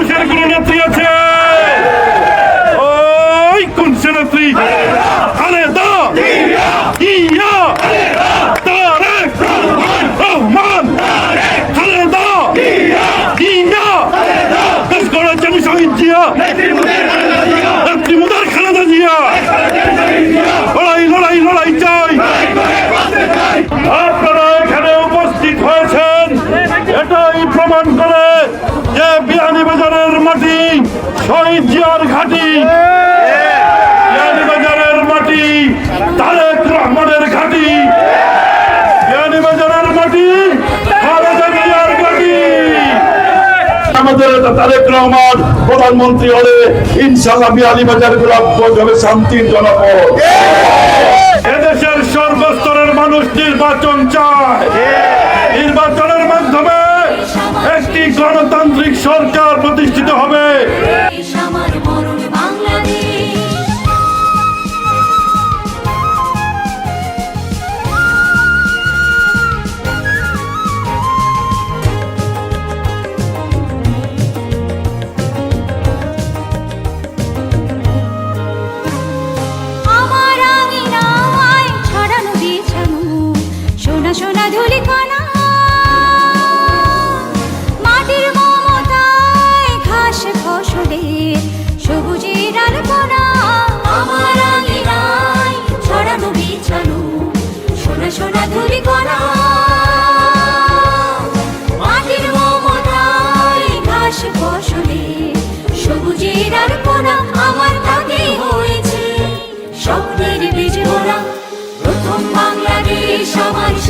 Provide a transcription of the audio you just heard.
মানুষের কোন নেত্রী আছে ওই কোন সে নেত্রী আরে দা! ইয়া! তারেক রহমান। আরে দা! ইয়া! দেশ গড়েছে আমি শহীদ জিয়া। মাটি, শহীদ জিয়ার ঘাটি। বিয়ানীবাজারের মাটি, তারেক রহমানের ঘাটি। মাটি তারেক রহমান প্রধানমন্ত্রী হলে ইনশাল্লাহ বিয়ানীবাজার হবে শান্তির এদেশের সর্বস্তরের মানুষ নির্বাচন চায়। নির্বাচনের মাধ্যমে একটি গণতান্ত্রিক সরকার প্রতিষ্ঠিত হবে। সোনা ধুলি কণা স্বপ্নের